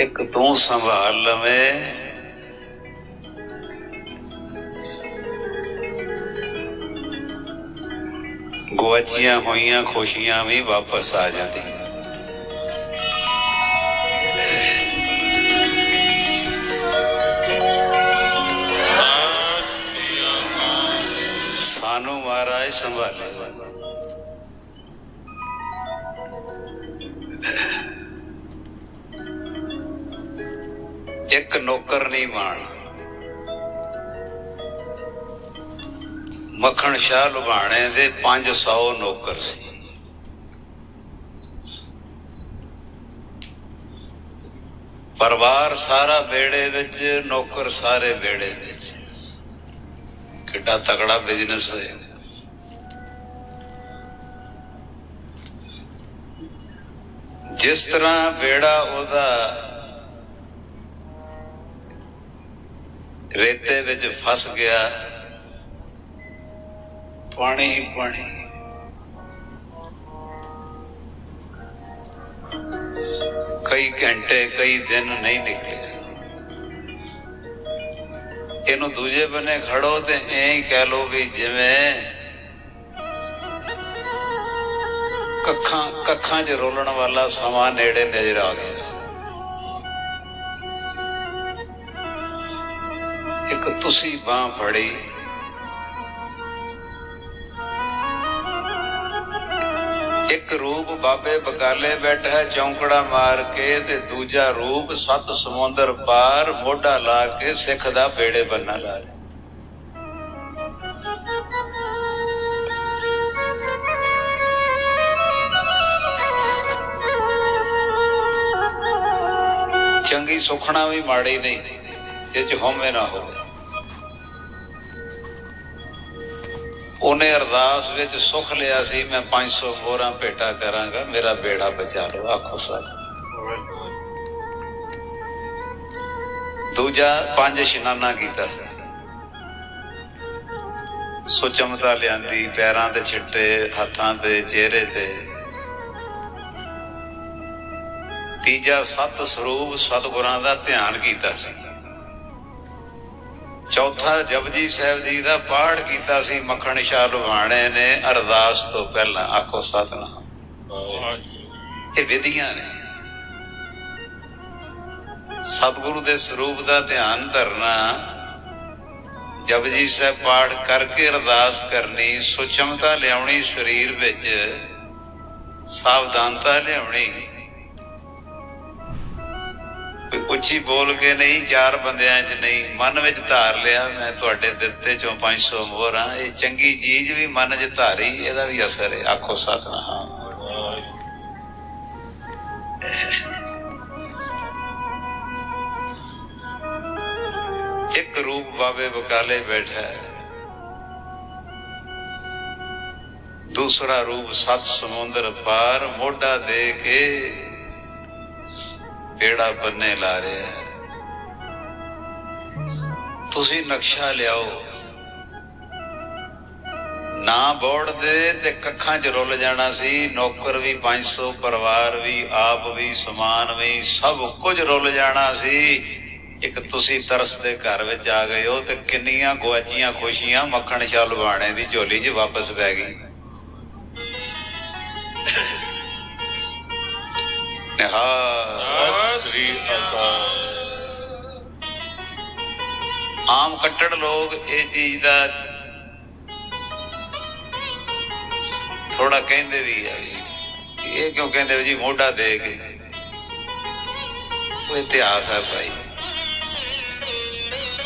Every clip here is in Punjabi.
ਇੱਕ ਤੂੰ ਸੰਭਾਲ ਲਵੇਂ। ਗੁਆਚੀਆਂ ਹੋਈਆਂ ਖੁਸ਼ੀਆਂ ਵੀ ਵਾਪਸ ਆ ਜਾਂਦੀ ਸਾਨੂੰ ਮਹਾਰਾਜ ਸੰਭਾਲੇ। ਇੱਕ ਨੌਕਰ ਨਹੀਂ ਮਾਣ। ਮੱਖਣ ਸ਼ਾਹ ਲੁਬਾਣੇ ਦੇ 500 ਨੌਕਰ ਸੀ। ਪਰਿਵਾਰ ਸਾਰਾ ਬੇੜੇ ਵਿੱਚ, ਨੌਕਰ ਸਾਰੇ ਬੇੜੇ ਵਿੱਚ। ਕਿੱਡਾ ਤਕੜਾ ਬਿਜ਼ਨਸ ਹੋਇਆ। ਜਿਸ ਤਰ੍ਹਾਂ ਬੇੜਾ ਉਹਦਾ ਰੇਤੇ ਵਿੱਚ ਫਸ ਗਿਆ। ਪਾਣੀ ਹੀ ਪਾਣੀ। ਕਈ ਘੰਟੇ, ਕਈ ਦਿਨ ਨਹੀਂ ਨਿਕਲੇ। ਇਹਨੂੰ ਦੂਜੇ ਬੰਨੇ ਖੜੋ ਤੇ ਐਂ ਹੀ ਕਹਿ ਲੋ ਵੀ ਜਿਵੇਂ ਕੱਖਾਂ ਕੱਖਾਂ 'ਚ ਰੋਲਣ ਵਾਲਾ ਸਮਾਂ ਨੇੜੇ ਨਜ਼ਰ ਆ ਗਿਆ। ਇੱਕ ਤੁਸੀਂ ਬਾਹ ਫੜੀ। ਇੱਕ ਰੂਪ ਬਾਬੇ ਬਕਾਲੇ ਬੈਠਾ ਚੌਂਕੜਾ ਮਾਰ ਕੇ ਤੇ ਦੂਜਾ ਰੂਪ ਸੱਤ ਸਮੁੰਦਰ ਪਾਰ ਮੋਢਾ ਲਾ ਕੇ ਸਿੱਖ ਦਾ ਬੇੜੇ ਬੰਨਾ ਲਾ ਰਿਹਾ। ਚੰਗੀ ਸੁਖਣਾ ਵੀ ਮਾੜੀ ਨਹੀਂ, ਇਹ ਚ ਹਉਮੈ ਨਾ ਹੋਵੇ। ਉਹਨੇ ਅਰਦਾਸ ਵਿੱਚ ਸੁਖ ਲਿਆ ਸੀ, ਮੈਂ 500 ਮੋਹਰਾਂ ਭੇਟਾ ਕਰਾਂਗਾ, ਮੇਰਾ ਬੇੜਾ ਬਚਾ ਲਓ, ਆਖੋ ਸੱਚ। ਦੂਜਾ, ਪੰਜ ਇਸ਼ਨਾਨਾ ਕੀਤਾ ਸੀ। ਸੁਚਮਤਾ ਲਿਆਂਦੀ, ਪੈਰਾਂ ਤੇ ਛਿੱਟੇ ਹੱਥਾਂ ਤੇ ਚਿਹਰੇ ਤੇ। ਤੀਜਾ, ਸਤ ਸਰੂਪ ਸਤਿਗੁਰਾਂ ਦਾ ਧਿਆਨ ਕੀਤਾ ਸੀ। ਚੌਥਾ ਜਪਜੀ ਸਾਹਿਬ ਜੀ ਦਾ ਪਾਠ ਕੀਤਾ ਸੀ, ਮੱਖਣ ਸ਼ਾਹ ਲੁਹਾਣੇ ਨੇ ਅਰਦਾਸ ਤੋਂ ਪਹਿਲਾਂ। ਆਖੋ ਸਤਨਾਮ। ਇਹ ਵਿਧੀਆਂ ਨੇ। ਸਤਿਗੁਰੂ ਦੇ ਸਰੂਪ ਦਾ ਧਿਆਨ ਧਰਨਾ, ਜਪਜੀ ਸਾਹਿਬ ਪਾਠ ਕਰਕੇ ਅਰਦਾਸ ਕਰਨੀ, ਸੁਚਮਤਾ ਲਿਆਉਣੀ, ਸਰੀਰ ਵਿੱਚ ਸਾਵਧਾਨਤਾ ਲਿਆਉਣੀ ਉੱਚੀ ਬੋਲ ਕੇ ਨਹੀਂ, ਚਾਰ ਬੰਦਿਆਂ 'ਚ ਨਹੀਂ, ਮਨ ਵਿੱਚ ਧਾਰ ਲਿਆ, ਮੈਂ ਤੁਹਾਡੇ ਦਿੱਤੇ ਚੋਂ 500 ਮੋਹਰਾਂ ਇਹ ਚੰਗੀ ਚੀਜ਼ ਵੀ ਮਨ 'ਚ ਧਾਰੀ, ਇਹਦਾ ਵੀ ਅਸਰ ਹੈ। ਆਖੋ ਸਤਨਾਮ। ਇੱਕ ਰੂਪ ਬਾਬੇ ਬਕਾਲੇ ਬੈਠਾ ਹੈ। ਦੂਸਰਾ ਰੂਪ ਸਤ ਸਮੁੰਦਰ ਪਾਰ ਮੋਢਾ ਦੇ ਕੇ ਬੇੜਾ ਬੰਨੇ ਲਾ ਰਿਹਾ ਤੁਸੀਂ ਨਕਸ਼ਾ ਲਿਆਓ। ਨਾ ਬੋੜ ਦੇ ਤੇ ਕੱਖਾਂ 'ਚ ਰੁੱਲ ਜਾਣਾ ਸੀ। ਨੌਕਰ ਵੀ 500 ਪਰਿਵਾਰ ਵੀ, ਆਪ ਵੀ, ਸਮਾਨ ਵੀ, ਸਭ ਕੁਝ ਰੁੱਲ ਜਾਣਾ ਸੀ। ਇੱਕ ਤੁਸੀਂ ਤਰਸ ਦੇ ਘਰ ਵਿੱਚ ਆ ਗਏ ਹੋ ਤੇ ਕਿੰਨੀਆਂ ਗੁਆਚੀਆਂ ਖੁਸ਼ੀਆਂ ਮੱਖਣ ਛਾਲ ਬਾਣੇ ਦੀ ਝੋਲੀ 'ਚ ਵਾਪਸ ਪੈ ਗਈ। ਨਿਹਾਲ ਸ੍ਰੀ ਆਮ ਕੱਟੜ ਲੋਕ ਇਹ ਚੀਜ਼ ਦਾ ਥੋੜਾ ਕਹਿੰਦੇ ਵੀ ਆ ਇਹ ਕਿਉਂ ਕਹਿੰਦੇ ਜੀ, ਮੋਢਾ ਦੇ ਕੇ। ਉਹ ਇਤਿਹਾਸ ਹੈ ਭਾਈ।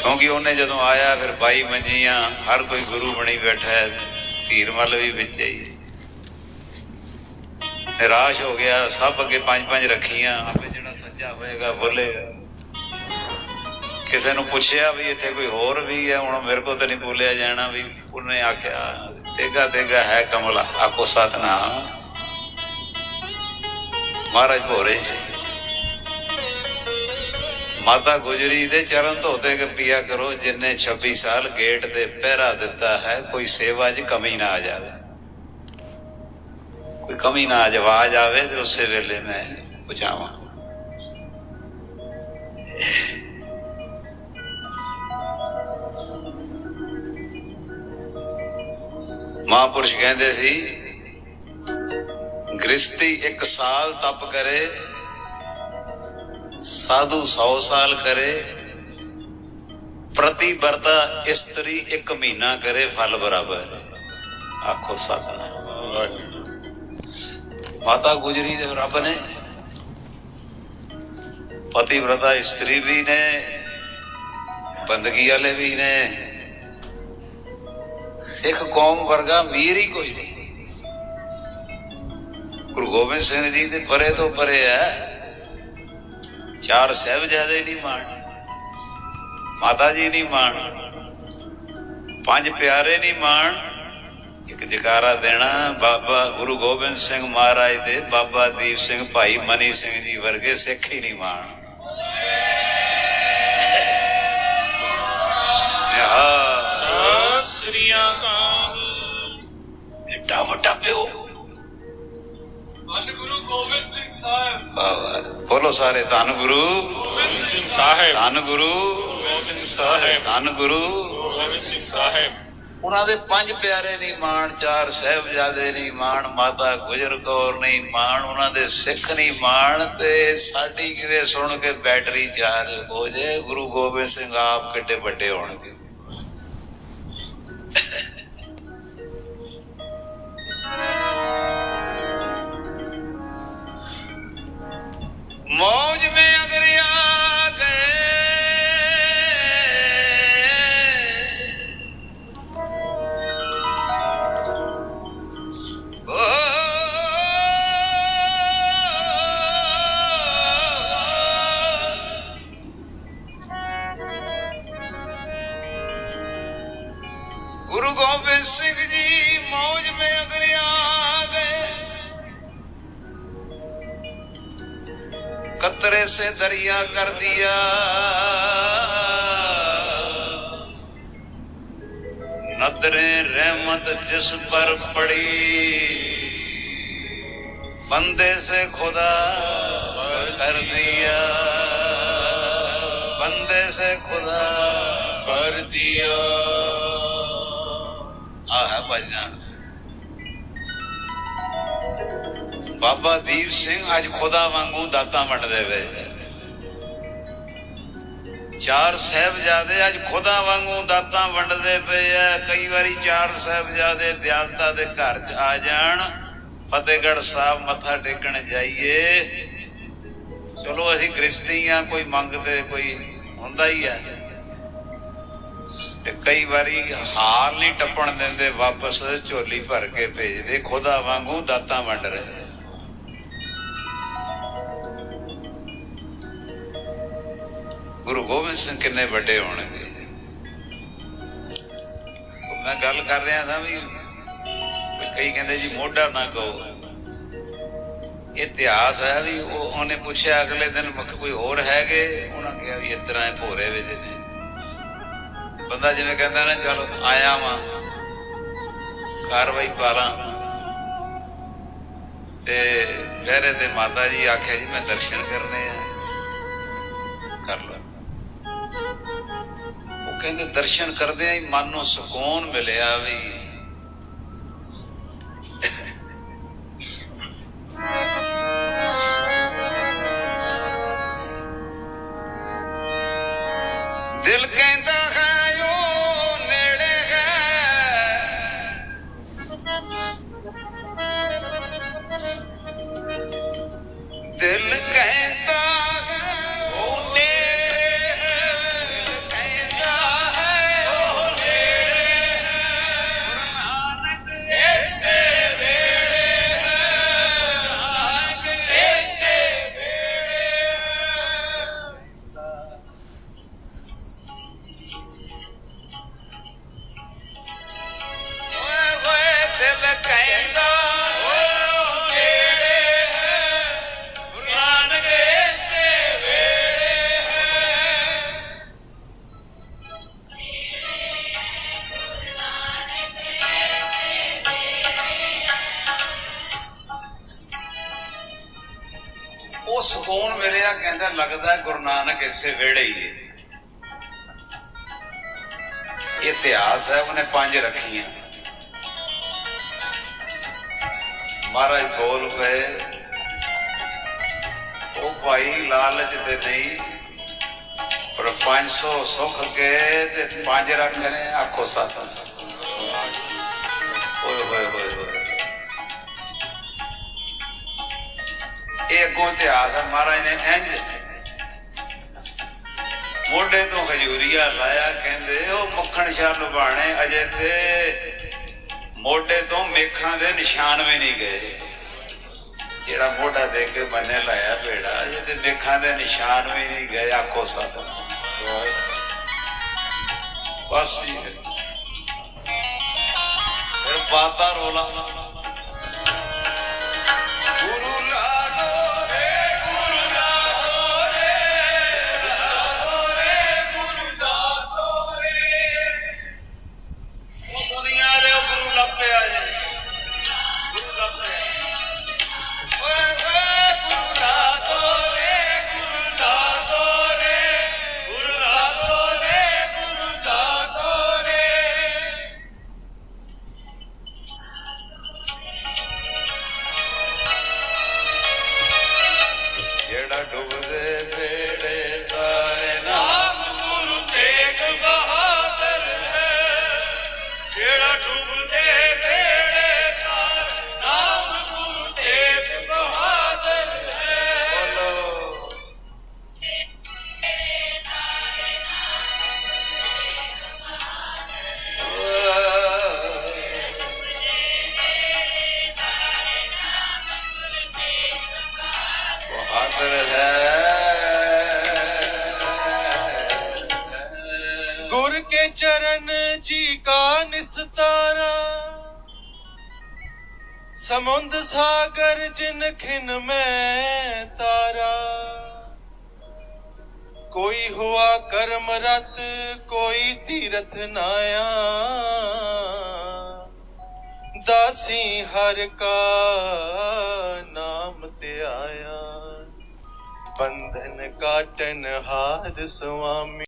ਕਿਉਂਕਿ ਉਹਨੇ ਜਦੋਂ ਆਇਆ, ਫਿਰ ਬਾਈ ਮੰਜੀਆਂ, ਹਰ ਕੋਈ ਗੁਰੂ ਬਣੀ ਬੈਠਾ ਹੈ ਧੀਰਮਲ ਵੀ ਵਿੱਚ ਹੀ ਨਿਰਾਸ਼ ਹੋ ਗਿਆ, ਸਭ ਅੱਗੇ ਪੰਜ ਪੰਜ ਰੱਖੀਆਂ ਆਪੇ ਜਿਹੜਾ ਹੋਏਗਾ, ਬੋਲੇਗਾ। ਕਿਸੇ ਨੂੰ ਪੁੱਛਿਆ ਵੀ ਇੱਥੇ ਕੋਈ ਹੋਰ ਵੀ ਹੈ, ਹੁਣ ਮੇਰੇ ਕੋਲ ਤਾਂ ਨਹੀਂ ਬੋਲਿਆ ਜਾਣਾ ਵੀ, ਉਹਨੇ ਆਖਿਆ, ਤੇਗਾ ਤੇਗਾ ਹੈ ਕਮਲਾ ਆਕੋ ਸਤਨਾਮ। ਮਹਾਰਾਜ ਭੋਰੇ। ਮਾਤਾ ਗੁਜਰੀ ਦੇ ਚਰਨ ਧੋਤੇ ਕੇ ਪੀਆ ਕਰੋ, ਜਿੰਨੇ 26 ਸਾਲ ਗੇਟ ਤੇ ਪਹਿਰਾ ਦਿੱਤਾ ਹੈ, ਕੋਈ ਸੇਵਾ 'ਚ ਕਮੀ ਨਾ ਆ ਜਾਵੇ। ਕੋਈ ਕਮੀ ਨਾ ਆ ਜਾਵੇ ਆਵਾਜ਼ ਆਵੇ ਤੇ ਉਸੇ ਵੇਲੇ ਮੈਂ ਪਹੁੰਚਾਵਾਂ। ਮਹਾਪੁਰਸ਼ ਕਹਿੰਦੇ ਸੀ ਗ੍ਰਸਤੀ ਇੱਕ ਸਾਲ ਤਪ ਕਰੇ ਸਾਧੂ 100 ਸਾਲ ਕਰੇ ਪ੍ਰਤੀ ਵਰਤਾ ਇਸਤਰੀ ਇੱਕ ਮਹੀਨਾ ਕਰੇ ਫਲ ਬਰਾਬਰ। ਆਖੋ ਸਤਨਾਮ। ਮਾਤਾ ਗੁਜਰੀ ਦੇ ਰੱਬ ਨੇ ਪਤੀਵ੍ਰਤਾ ਇਸਤਰੀ ਵੀ ਨੇ, ਬੰਦਗੀ ਵਾਲੇ ਵੀ ਨੇ। ਸਿੱਖ ਕੌਮ ਵਰਗਾ ਮੀਰ ਹੀ ਕੋਈ ਨਹੀਂ। ਗੁਰੂ ਗੋਬਿੰਦ ਸਿੰਘ ਜੀ ਦੇ ਪਰੇ ਤੋਂ ਪਰੇ ਹੈ। ਚਾਰ ਸਹਿਬਜ਼ਾਦੇ ਨਹੀਂ ਮਾਣ, ਮਾਤਾ ਜੀ ਨਹੀਂ ਮਾਣ, ਪੰਜ ਪਿਆਰੇ ਨਹੀਂ ਮਾਣ। ਇੱਕ ਜਕਾਰਾ ਦੇਣਾ ਬਾਬਾ ਗੁਰੂ ਗੋਬਿੰਦ ਸਿੰਘ ਮਹਾਰਾਜ ਦੇ, ਬਾਬਾ ਦੀਪ ਸਿੰਘ ਭਾਈ ਮਨੀ ਸਿੰਘ ਜੀ ਵਰਗੇ ਸਿੱਖ ਹੀ ਨਹੀਂ ਮਾਣ। ਸਤਿ ਸ੍ਰੀ ਅਕਾਲ। ਏਡਾ ਵੱਡਾ ਪਿਓ। ਧੰਨ ਗੁਰੂ ਗੋਬਿੰਦ ਸਿੰਘ ਸਾਹਿਬ। ਵਾਹ ਵਾਹ। ਬੋਲੋ ਸਾਰੇ ਧੰਨ ਗੁਰੂ ਗੋਬਿੰਦ ਸਿੰਘ ਸਾਹਿਬ। ਧੰਨ ਗੁਰੂ ਗੋਬਿੰਦ ਸਿੰਘ ਸਾਹਿਬ। ਧੰਨ ਗੁਰੂ ਗੋਬਿੰਦ ਸਿੰਘ ਸਾਹਿਬ। ਉਹਨਾਂ ਦੇ ਪੰਜ ਪਿਆਰੇ ਨਹੀਂ ਮਾਣ ਚਾਰ ਸਹਿਬਜ਼ਾਦੇ ਨਹੀਂ ਮਾਣ ਮਾਤਾ ਗੁਜਰ ਕੌਰ ਨਹੀਂ ਮਾਣ ਉਹਨਾਂ ਦੇ ਸਿੱਖ ਨਹੀਂ ਮਾਣ ਤੇ ਸਾਡੀ ਕਿਤੇ ਸੁਣ ਕੇ ਬੈਟਰੀ ਚਾਰਜ ਹੋ ਜੇ ਗੁਰੂ ਗੋਬਿੰਦ ਸਿੰਘ ਆਪ ਕਿੱਡੇ ਵੱਡੇ ਹੋਣਗੇ। ਗੋਬਿੰਦ ਸਿੰਘ ਜੀ, ਮੌਜ ਮੇ ਅਗਰੇ ਆ ਗਏ। ਕਤਰੇ ਸੇ ਦਰਿਆ ਕਰ ਦਿਆ। ਨਦਰੇ ਰਹਿਮਤ ਜਿਸ ਪਰ ਪੜੀ। ਬੰਦੇ ਸੇ ਖੁਦਾ ਕਰ ਦਿਆ। ਬੰਦੇ ਸੇ ਖੁਦਾ ਕਰ ਦਿਆ। ਆ ਹੈ ਭਜਨ ਬਾਬਾ ਦੀਪ ਸਿੰਘ ਅੱਜ ਖੁਦਾ ਵਾਂਗੂ ਦਾਤਾਂ ਵੰਡਦੇ ਪਏ ਚਾਰ ਸਹਿਬਜ਼ਾਦੇ ਅੱਜ ਖੁਦਾ ਵਾਂਗੂ ਦਾਤਾਂ ਵੰਡਦੇ ਪਏ ਐ। ਕਈ ਵਾਰੀ ਚਾਰ ਸਹਿਬਜ਼ਾਦੇ ਦਿਆਲਤਾ ਦੇ ਘਰ 'ਚ ਆ ਜਾਣ। ਫਤਿਹਗੜ੍ਹ ਸਾਹਿਬ ਮੱਥਾ ਟੇਕਣ ਜਾਈਏ। ਚਲੋ ਅਸੀਂ ਗ੍ਰਸਤੀ ਆ, ਕੋਈ ਮੰਗਦੇ, ਕੋਈ ਹੁੰਦਾ ਹੀ ਹੈ ਤੇ ਕਈ ਵਾਰੀ ਹਾਰ ਨਹੀਂ ਟੱਪਣ ਦਿੰਦੇ, ਵਾਪਸ ਝੋਲੀ ਭਰ ਕੇ ਭੇਜਦੇ, ਖੁਦਾ ਵਾਂਗੂ ਦਾਤਾਂ ਵੰਡ ਰਹੇ ਗੁਰੂ ਗੋਬਿੰਦ ਸਿੰਘ ਕਿੰਨੇ ਵੱਡੇ ਹੋਣਗੇ। ਮੈਂ ਗੱਲ ਕਰ ਰਿਹਾ ਸਾਂ ਵੀ ਕਈ ਕਹਿੰਦੇ ਜੀ ਮੋਢਾ ਨਾ ਕਹੋ। ਇਤਿਹਾਸ ਹੈ ਵੀ ਉਹ ਉਹਨੇ ਪੁੱਛਿਆ ਅਗਲੇ ਦਿਨ ਕੋਈ ਹੋਰ ਹੈਗੇ? ਉਹਨਾਂ ਕਿਹਾ ਵੀ ਇਸ ਤਰ੍ਹਾਂ ਇਹ ਭੋਰੇ ਵਿੱਚ ਨੇ। ਬੰਦਾ ਜਿਵੇਂ ਕਹਿੰਦਾ ਨਾ, ਚਲੋ ਆਇਆ ਵਾਂ। ਕਾਰਵਾਈ ਪਾਰਾਂ ਤੇ ਪਹਿਰੇ ਤੇ ਮਾਤਾ ਜੀ ਆਖਿਆ ਜੀ, ਮੈਂ ਦਰਸ਼ਨ ਕਰਨੇ ਆ। ਕਰ ਲਓ ਉਹ ਕਹਿੰਦੇ, ਦਰਸ਼ਨ ਕਰਦੇ ਹੀ ਮਨ ਨੂੰ ਸਕੂਨ ਮਿਲਿਆ ਵੀ ਉਹ ਸਕੂਨ ਮਿਲਿਆ ਕਹਿੰਦਾ ਲੱਗਦਾ ਗੁਰੂ ਨਾਨਕ ਇਸੇ ਵੇੜੇ ਹੀ ਹੈ। ਇਤਿਹਾਸ ਹੈ, ਉਹਨੇ ਪੰਜ ਰੱਖੀਆਂ। ਮਹਾਰਾਜ ਬੋਲ ਪਏ, ਉਹ ਭਾਈ ਲਾਲਚ ਤੇ ਨਹੀਂ, ਪਰ 500 ਸੁੱਖ ਕੇ ਤੇ ਪੰਜ ਰੱਖੇ ਨੇ ਆਖੋ ਸਤ। ਓਏ ਹੋਏ ਹੋਏ। ਇਹ ਅੱਗੋਂ ਤੇ ਆਦਾ ਮਹਾਰਾਜ ਨੇ ਇੰਜ ਮੋਢੇ ਤੋਂ ਹਜੂਰੀਆ ਲਾਇਆ, ਕਹਿੰਦੇ, ਉਹ ਮੱਖਣ ਸ਼ਾਹ ਲੁਬਾਣੇ ਅਜੇ ਤੇ ਮੋਢੇ ਤੋਂ ਮੇਖਾਂ ਦੇ ਨਿਸ਼ਾਨ ਵੀ ਨਹੀਂ ਗਏ। ਜਿਹੜਾ ਮੋਢਾ ਦੇ ਕੇ ਬੰਨੇ ਲਾਇਆ ਬੇੜਾ ਅਜੇ ਤੇ ਮੇਖਾਂ ਦੇ ਨਿਸ਼ਾਨ ਵੀ ਨਹੀਂ ਗਏ, ਆਖੋ ਸਤ ਬਸ ਜੀ। ਫਿਰ ਬਾਤਾ ਰੋਲਾ। ਜਿਹੜਾ ਡੁੱਬਦੇ ਸਮੁੰਦ ਸਾਗਰ ਜਿਨ ਖਿਨ ਮੈਂ ਤਾਰਾ। ਕੋਈ ਹੁਆ ਕਰਮ ਰਤ, ਕੋਈ ਤੀਰਥ ਨਾਇਆ ਦਾਸੀ ਹਰ ਕਾ ਨਾਮ ਤੇ ਆਇਆ। ਬੰਧਨ ਕਾਟਨ ਹਾਰ ਸੁਆਮੀ